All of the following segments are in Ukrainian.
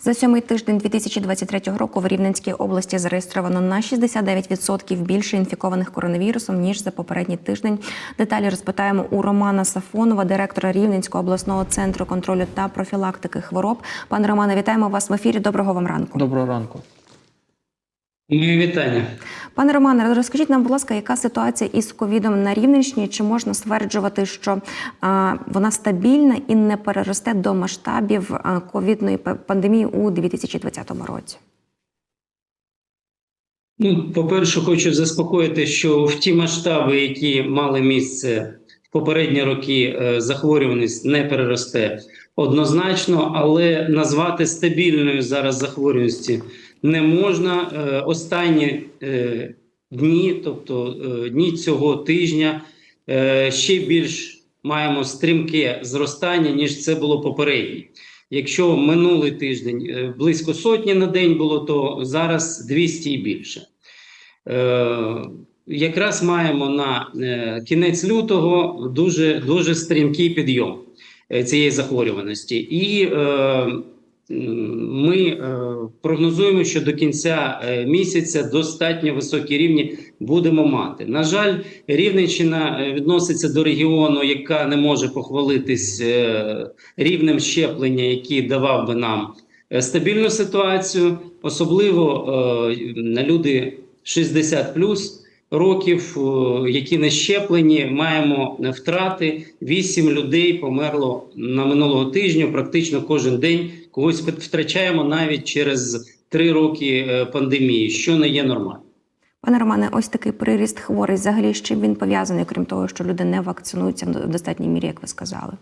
За сьомий тиждень 2023 року в Рівненській області зареєстровано на 69% більше інфікованих коронавірусом ніж за попередній тиждень. Деталі розпитаємо у Романа Сафонова, директора Рівненського обласного центру контролю та профілактики хвороб. Пане Романе, вітаємо вас в ефірі. Доброго вам ранку. Доброго ранку. Мої вітання. Пане Романе, розкажіть нам, будь ласка, яка ситуація із ковідом на Рівненщині? Чи можна стверджувати, що а, вона стабільна і не переросте до масштабів ковідної пандемії у 2020 році? Ну, по-перше, хочу заспокоїти, що в ті масштаби, які мали місце в попередні роки, е, захворюваність не переросте однозначно, але назвати стабільною зараз захворюваності не можна. Е, Останні е, дні, тобто е, дні цього тижня, ще більш маємо стрімке зростання, ніж це було попередній. Якщо минулий тиждень близько сотні на день було, то зараз 200 і більше. Якраз маємо на кінець лютого дуже, дуже стрімкий підйом цієї захворюваності. І е, ми е, прогнозуємо, що до кінця е, місяця достатньо високі рівні будемо мати. На жаль, Рівненщина е, відноситься до регіону, яка не може похвалитись е, рівнем щеплення, який давав би нам е, стабільну ситуацію, особливо е, на люди 60 плюс років, е, які не щеплені, маємо втрати. 8 людей померло на минулого тижня. Практично кожен день когось втрачаємо навіть через 3 роки е, пандемії, що не є нормально. Пане Романе, ось такий приріст хворий. Взагалі, з чим він пов'язаний, крім того, що люди не вакцинуються в достатній мірі, як ви сказали.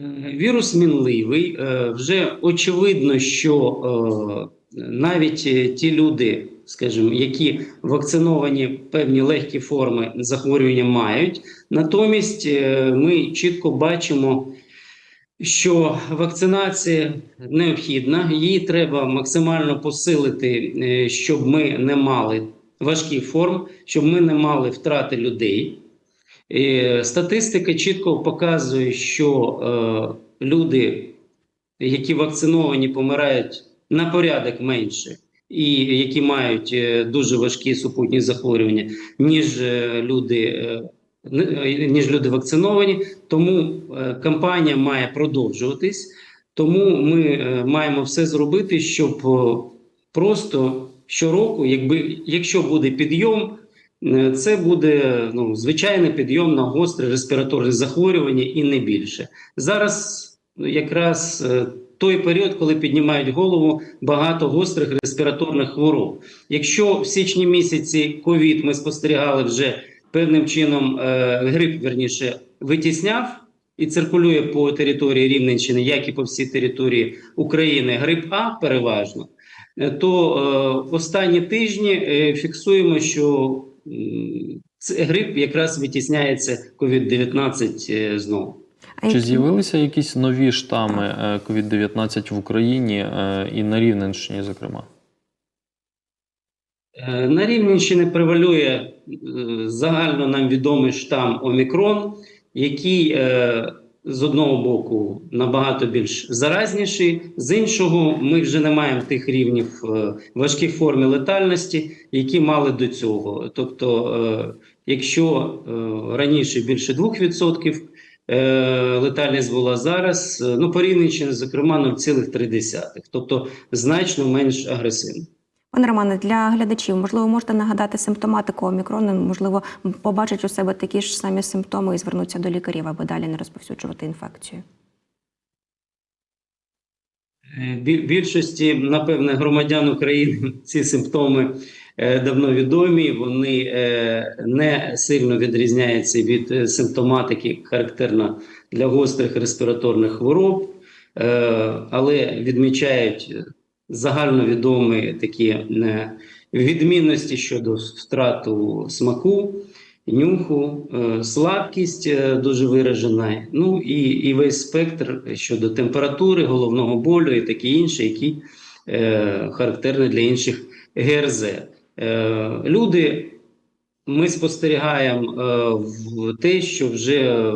Е, Вірус мінливий. Вже очевидно, що навіть е, ті люди, скажімо, які вакциновані певні легкі форми захворювання мають. Натомість е, ми чітко бачимо, що вакцинація необхідна, її треба максимально посилити, е, щоб ми не мали важких форм, щоб ми не мали втрати людей. Статистика чітко показує, що люди, які вакциновані, помирають на порядок менше, і які мають е, дуже важкі супутні захворювання, ніж е, люди, е, ніж люди вакциновані. Тому кампанія має продовжуватись. Тому ми маємо все зробити, щоб просто щороку, якби якщо буде підйом. Це буде ну, звичайний підйом на гостре респіраторне захворювання і не більше. Зараз якраз той період, коли піднімають голову багато гострих респіраторних хвороб. Якщо в січні місяці ковід ми спостерігали вже певним чином е, грип, верніше, витісняв і циркулює по території Рівненщини, як і по всій території України, грип А переважно, е, то е, останні тижні е, фіксуємо, що це грип якраз витісняється COVID-19 е, знову. А Чи які- з'явилися якісь нові штами е, COVID-19 в Україні е, і на Рівненщині, зокрема? Е, На Рівненщині превалює загально нам відомий штам Омікрон, який з одного боку набагато більш заразніший, з іншого, ми вже не маємо тих рівнів важких форм летальності, які мали до цього. Тобто, якщо раніше більше 2% е, летальність була зараз, е, ну по Рівненщині, зокрема, 0,3, тобто значно менш агресивно. Пане Романе, для глядачів, можливо, можете нагадати симптоматику омікрону, можливо, побачать у себе такі ж самі симптоми і звернуться до лікарів, аби далі не розповсюджувати інфекцію. Е, Більшості, напевне, громадян України ці симптоми е, давно відомі. Вони е, не сильно відрізняються від е, симптоматики, характерна для гострих респіраторних хвороб, е, але відмічають загальновідомі такі е, відмінності щодо втрату смаку. Нюху, е, слабкість е, дуже виражена, ну і, і весь спектр щодо температури, головного болю і таке інше, які е, характерні для інших ГРЗ. Е, люди, ми спостерігаємо е, в те, що вже е,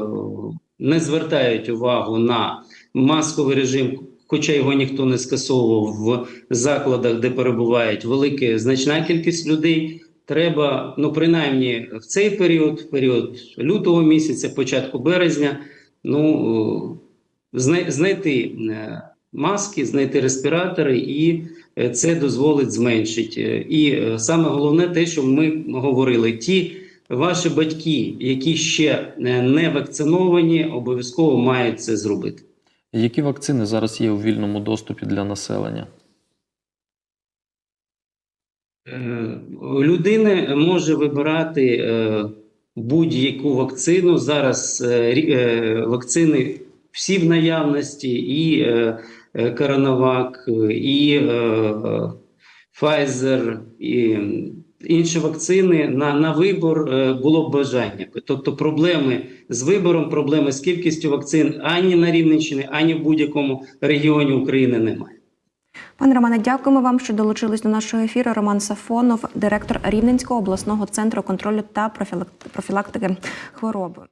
не звертають увагу на масковий режим, хоча його ніхто не скасовував в закладах, де перебувають велика значна кількість людей. Треба, ну принаймні в цей період, в період лютого місяця, початку березня, ну знайти маски, знайти респіратори, і е, це дозволить зменшити. І е, саме головне те, що ми говорили, ті ваші батьки, які ще е, не вакциновані, обов'язково мають це зробити. Які вакцини зараз є у вільному доступі для населення? Людина може вибирати будь-яку вакцину. Зараз вакцини всі в наявності, і Коронавак, е, і е, е, Pfizer, і інші вакцини на, на вибор е, було б бажання. Тобто проблеми з вибором, проблеми з кількістю вакцин ані на Рівненщині, ані в будь-якому регіоні України немає. Пане Романе, дякуємо вам, що долучились до нашого ефіру. Роман Сафонов, директор Рівненського обласного центру контролю та профілактики хвороби.